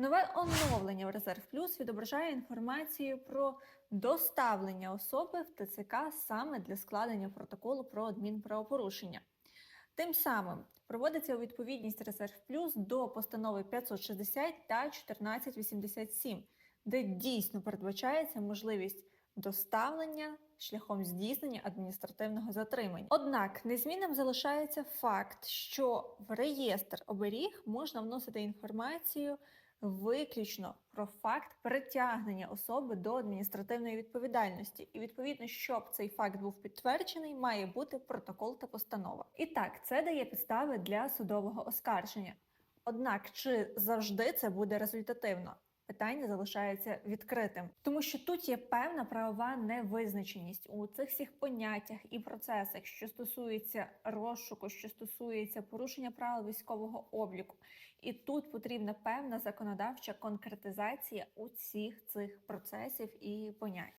Нове оновлення в Резерв Плюс відображає інформацію про доставлення особи в ТЦК саме для складення протоколу про адмінправопорушення. Тим самим проводиться у відповідність Резерв Плюс до постанови 560 та 1487, де дійсно передбачається можливість доставлення шляхом здійснення адміністративного затримання. Однак незмінним залишається факт, що в реєстр оберіг можна вносити інформацію виключно про факт притягнення особи до адміністративної відповідальності, і відповідно, щоб цей факт був підтверджений, має бути протокол та постанова. І так, це дає підстави для судового оскарження. Однак, чи завжди це буде результативно? Питання залишається відкритим, тому що тут є певна правова невизначеність у цих всіх поняттях і процесах, що стосується розшуку, що стосується порушення правил військового обліку. І тут потрібна певна законодавча конкретизація усіх цих процесів і понять.